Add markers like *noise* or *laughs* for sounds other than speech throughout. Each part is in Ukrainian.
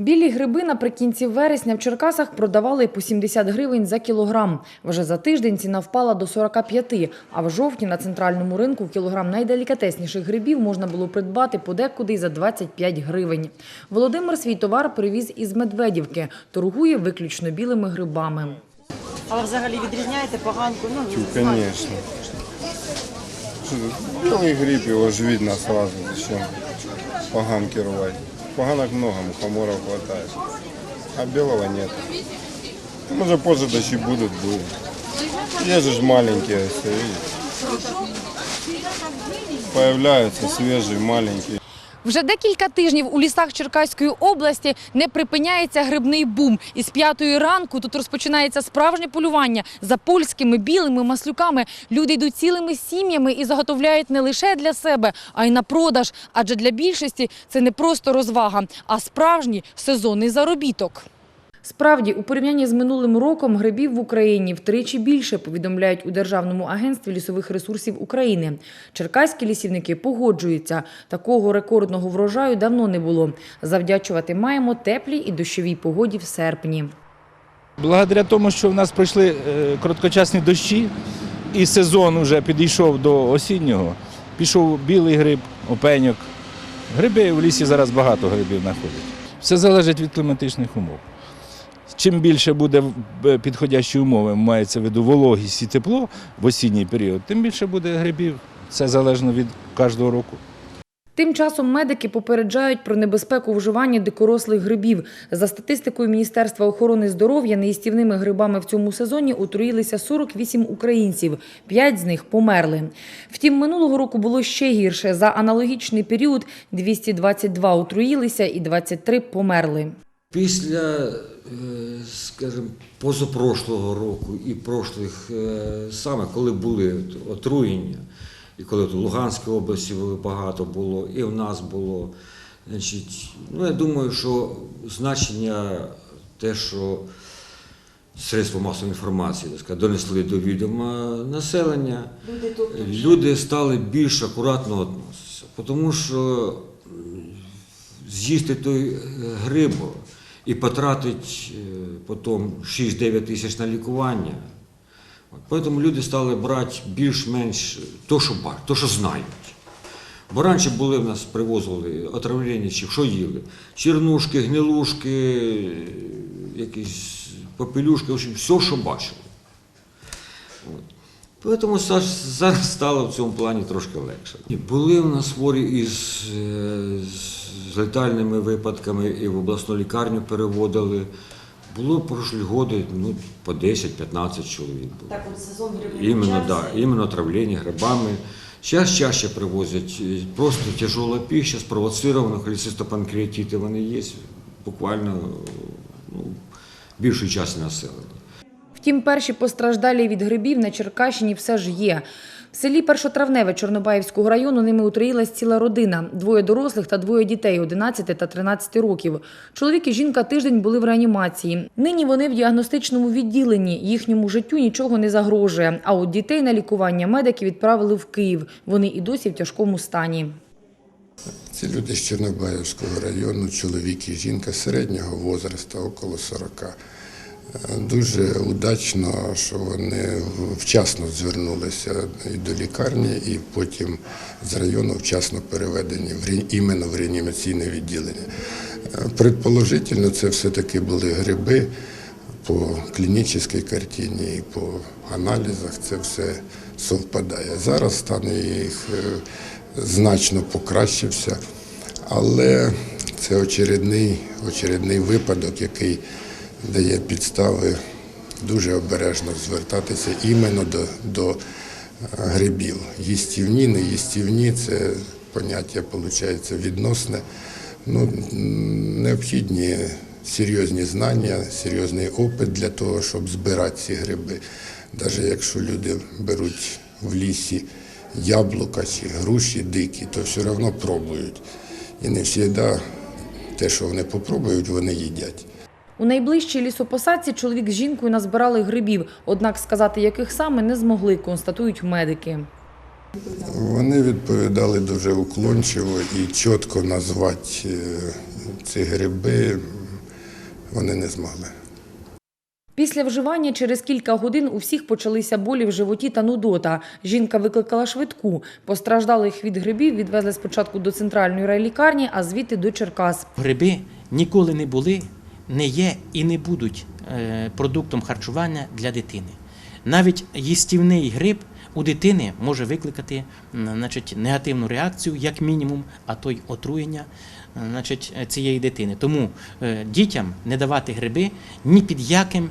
Білі гриби наприкінці вересня в Черкасах продавали по 70 гривень за кілограм. Вже за тиждень ціна впала до 45, а в жовтні на центральному ринку кілограм найделікатесніших грибів можна було придбати подекуди за 25 гривень. Володимир свій товар привіз із Медведівки, торгує виключно білими грибами. Але взагалі відрізняєте поганку? Ну. Что тут? Гриб, его же видно сразу, зачем поганки рвать. Поганок много, мухоморов хватает. А белого нет. Может позже дожди будут, будут. Есть же маленькие, все видите. Появляются свежие, маленькие. Вже декілька тижнів у лісах Черкаської області не припиняється грибний бум. Із п'ятої ранку тут розпочинається справжнє полювання за польськими білими маслюками. Люди йдуть цілими сім'ями і заготовляють не лише для себе, а й на продаж. Адже для більшості це не просто розвага, а справжній сезонний заробіток. Справді, у порівнянні з минулим роком грибів в Україні втричі більше, повідомляють у Державному агентстві лісових ресурсів України. Черкаські лісівники погоджуються, такого рекордного врожаю давно не було. Завдячувати маємо теплій і дощовій погоді в серпні. Благодаря тому, що в нас пройшли е, короткочасні дощі, і сезон вже підійшов до осіннього, пішов білий гриб, опеньок. Гриби в лісі зараз багато грибів знаходять. Все залежить від кліматичних умов. Чим більше буде е, підходящі умови, мається в виду вологість і тепло в осінній період, тим більше буде грибів. Це залежно від кожного року. Тим часом медики попереджають про небезпеку вживання дикорослих грибів. За статистикою Міністерства охорони здоров'я, неїстівними грибами в цьому сезоні отруїлися 48 українців, 5 з них померли. Втім, минулого року було ще гірше. За аналогічний період 222 отруїлися і 23 померли. Після, е, скажімо, позапрошлого року і прошлих е, саме, коли були отруєння, і коли в Луганській області багато було, і в нас було, значить, ну я думаю, що значення те, що средства масової інформації так сказати, донесли до відома населення, люди стали більш акуратно відноситися. Тому що з'їсти той е, гриб і потратить е, потім 6-9 тисяч на лікування. От, Тому люди стали брати більш-менш то, що бачать, то, що знають. Бо раніше були в нас привозили отравлення, чи що їли. Чернушки, гнилушки, якісь попелюшки, в общем, все, що бачили. От. Тому зараз стало в цьому плані трошки легше. І Були в нас хворі із е, з летальними випадками і в обласну лікарню переводили. Було прошлі годи ну, по 10-15 чоловік було. Так, от сезон грибів Іменно, да, іменно отравлення грибами. Зараз чаще привозять е, просто тяжела пища, спровоцирована холецистопанкреатити, вони є буквально ну, більшій часті населення. Втім, перші постраждалі від грибів на Черкащині все ж є. В селі Першотравневе Чорнобаївського району ними отруїлась ціла родина – двоє дорослих та двоє дітей – 11 та 13 років. Чоловік і жінка тиждень були в реанімації. Нині вони в діагностичному відділенні. Їхньому життю нічого не загрожує. А от дітей на лікування медики відправили в Київ. Вони і досі в тяжкому стані. Це люди з Чорнобаївського району, чоловік і жінка середнього возрасту, около 40. Дуже удачно, що вони вчасно звернулися і до лікарні, і потім з району вчасно переведені в іменно в реанімаційне відділення. Е, Предположительно, це все-таки були гриби по клінічній картині і по аналізах це все совпадає. Зараз стан їх е, значно покращився, але це очередний, очередний випадок, який дає підстави дуже обережно звертатися іменно до, до е, грибів. Їстівні, неїстівні це поняття виходить відносне. Ну, необхідні серйозні знання, серйозний опит для того, щоб збирати ці гриби. Навіть якщо люди беруть в лісі яблука чи груші дикі, то все одно пробують. І не завжди те, що вони попробують, вони їдять. У найближчій лісопосадці чоловік з жінкою назбирали грибів, однак сказати, яких саме не змогли, констатують медики. Вони відповідали дуже уклончиво і чітко назвати е, ці гриби вони не змогли. Після вживання через кілька годин у всіх почалися болі в животі та нудота. Жінка викликала швидку. Постраждалих від грибів відвезли спочатку до центральної райлікарні, а звідти до Черкас. Гриби ніколи не були, не є і не будуть е, продуктом харчування для дитини. Навіть їстівний гриб у дитини може викликати значить, негативну реакцію, як мінімум, а то й отруєння е, значить, цієї дитини. Тому е, дітям не давати гриби ні під яким.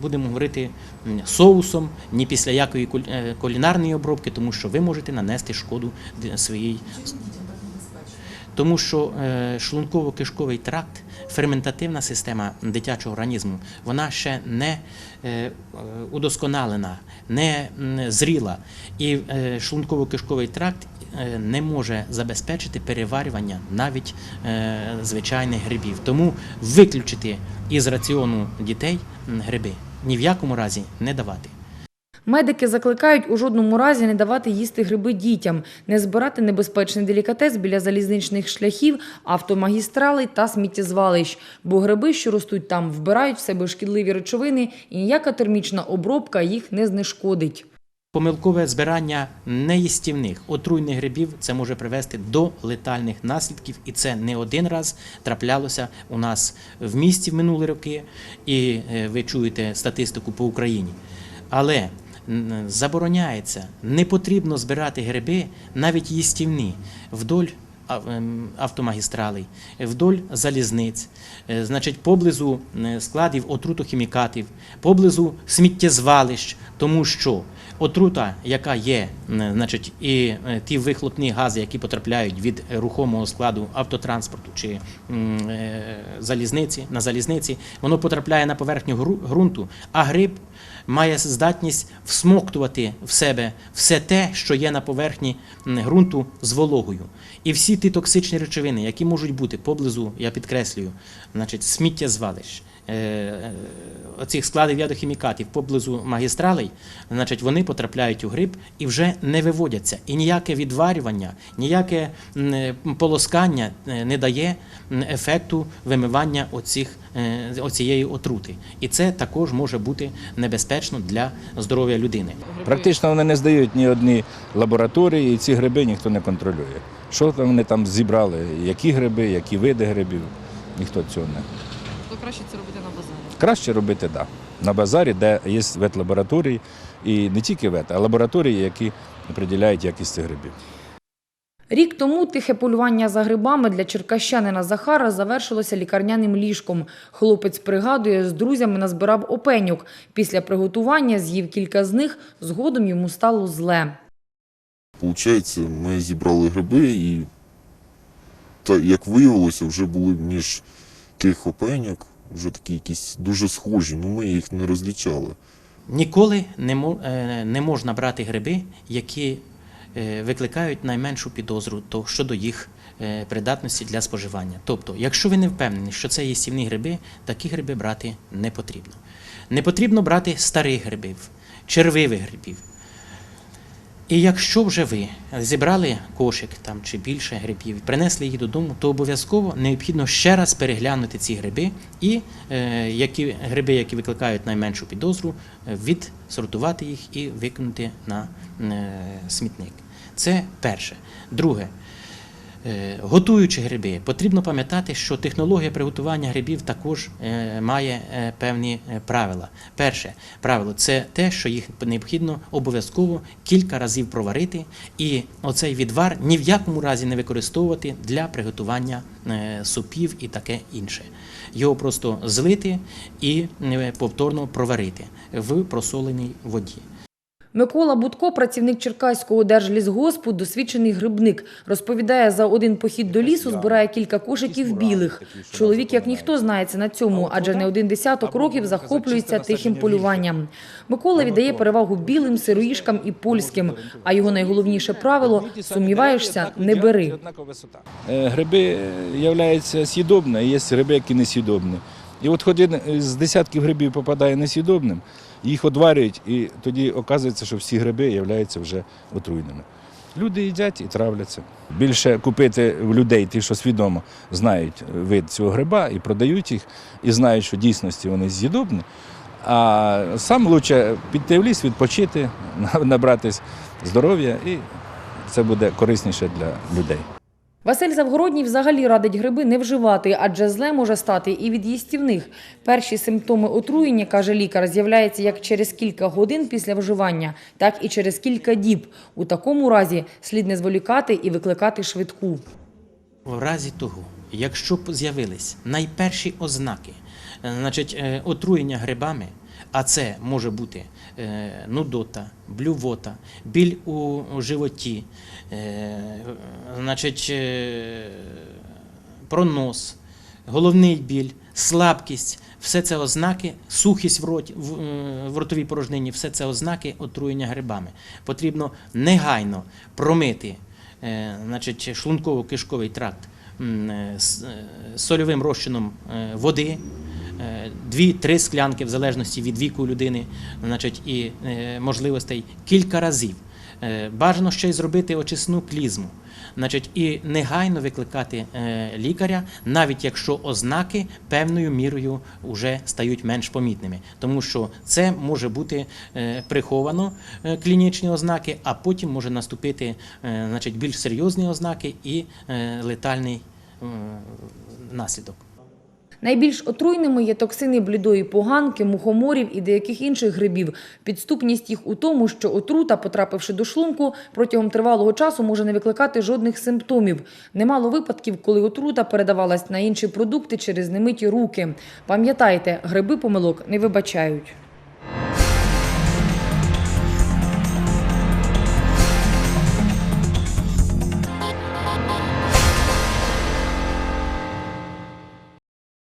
Будемо говорити соусом, ні після якої кулінарної обробки, тому що ви можете нанести шкоду своїй тому що е, шлунково-кишковий тракт, ферментативна система дитячого організму, вона ще не е, удосконалена, не зріла. І е, шлунково-кишковий тракт не може забезпечити переварювання навіть звичайних грибів. Тому виключити із раціону дітей гриби ні в якому разі не давати. Медики закликають у жодному разі не давати їсти гриби дітям, не збирати небезпечний делікатес біля залізничних шляхів, автомагістралей та сміттєзвалищ. Бо гриби, що ростуть там, вбирають в себе шкідливі речовини, і ніяка термічна обробка їх не знешкодить. Помилкове збирання неїстівних отруйних грибів це може привести до летальних наслідків, і це не один раз траплялося у нас в місті в минулі роки, і е, ви чуєте статистику по Україні. Але забороняється, не потрібно збирати гриби, навіть їстівні, вдоль автомагістралей, вдоль залізниць, е, значить, поблизу складів отрутохімікатів, поблизу сміттєзвалищ, тому що отрута, яка є, значить, і е, ті вихлопні гази, які потрапляють від рухомого складу автотранспорту чи е, залізниці, на залізниці, воно потрапляє на поверхню ґрунту, а гриб має здатність всмоктувати в себе все те, що є на поверхні ґрунту з вологою. І всі ті токсичні речовини, які можуть бути поблизу, я підкреслюю, значить, сміттєзвалищ, е, е, оцих складів ядохімікатів поблизу магістралей, значить, вони потрапляють у гриб і вже не виводяться. І ніяке відварювання, ніяке е, полоскання е, не дає ефекту вимивання оцих, е, оцієї отрути. І це також може бути небезпечно для здоров'я людини. Практично вони не здають ні одні лабораторії, і ці гриби ніхто не контролює. Що вони там зібрали, які гриби, які види грибів, ніхто цього не. Краще це робити на базарі. Краще робити да, на базарі, де є ветлабораторії, і не тільки вет, а лабораторії, які приділяють якість цих грибів. Рік тому тихе полювання за грибами для черкащанина Захара завершилося лікарняним ліжком. Хлопець пригадує, з друзями назбирав опеньок. Після приготування з'їв кілька з них, згодом йому стало зле. Получається, ми зібрали гриби і, та, як виявилося, вже були між тих опеньок, вже такі якісь дуже схожі, але ми їх не розлічали. Ніколи не, е, не можна брати гриби, які е, викликають найменшу підозру то щодо їх е, придатності для споживання. Тобто, якщо ви не впевнені, що це їстівні гриби, такі гриби брати не потрібно. Не потрібно брати старих грибів, червивих грибів. І якщо вже ви зібрали кошик там чи більше грибів, принесли їх додому, то обов'язково необхідно ще раз переглянути ці гриби і е, які гриби, які викликають найменшу підозру, е, відсортувати їх і викинути на е, смітник. Це перше. Друге. Е, Готуючи гриби, потрібно пам'ятати, що технологія приготування грибів також е, має е, певні правила. Перше правило це те, що їх необхідно обов'язково кілька разів проварити, і оцей відвар ні в якому разі не використовувати для приготування супів і таке інше. Його просто злити і повторно проварити в просоленій воді. Микола Будко, працівник Черкаського держлісгоспу, досвідчений грибник. Розповідає, за один похід до лісу збирає кілька кошиків білих. Чоловік, як ніхто, знається на цьому, адже не один десяток років захоплюється тихим полюванням. Микола віддає перевагу білим, сироїшкам і польським. А його найголовніше правило – сумніваєшся – не бери. Е, Гриби являються с'їдобні, є гриби, які нес'їдобні. І от один з десятків грибів попадає нес'їдобним, їх одварюють, і тоді оказується, що всі гриби являються вже отруйними. Люди їдять і травляться. Більше купити в людей, ті, що свідомо знають вид цього гриба і продають їх, і знають, що дійсності вони з'їдобні. А сам краще піти в ліс, відпочити, *laughs* набратись здоров'я, і це буде корисніше для людей. Василь Завгородній взагалі радить гриби не вживати, адже зле може стати і від їстівних. Перші симптоми отруєння, каже лікар, з'являються як через кілька годин після вживання, так і через кілька діб. У такому разі слід не зволікати і викликати швидку. В разі того, якщо з'явились найперші ознаки, е, значить, е, отруєння грибами, а це може бути е, нудота, блювота, біль у, животі, е, значить, е, пронос, головний біль, слабкість, все це ознаки, сухість в, роті, в, ротовій порожнині, все це ознаки отруєння грибами. Потрібно негайно промити значить, шлунково-кишковий тракт сольовим розчином води. Е, Дві-три склянки в залежності від віку людини, значить, і е, можливостей кілька разів. Е, Бажано ще й зробити очисну клізму, значить, і негайно викликати лікаря, навіть якщо ознаки певною мірою вже стають менш помітними, тому що це може бути приховано клінічні ознаки, а потім може наступити значить, більш серйозні ознаки і летальний наслідок. Найбільш отруйними є токсини блідої поганки, мухоморів і деяких інших грибів. Підступність їх у тому, що отрута, потрапивши до шлунку, протягом тривалого часу може не викликати жодних симптомів. Немало випадків, коли отрута передавалась на інші продукти через немиті руки. Пам'ятайте, гриби помилок не вибачають.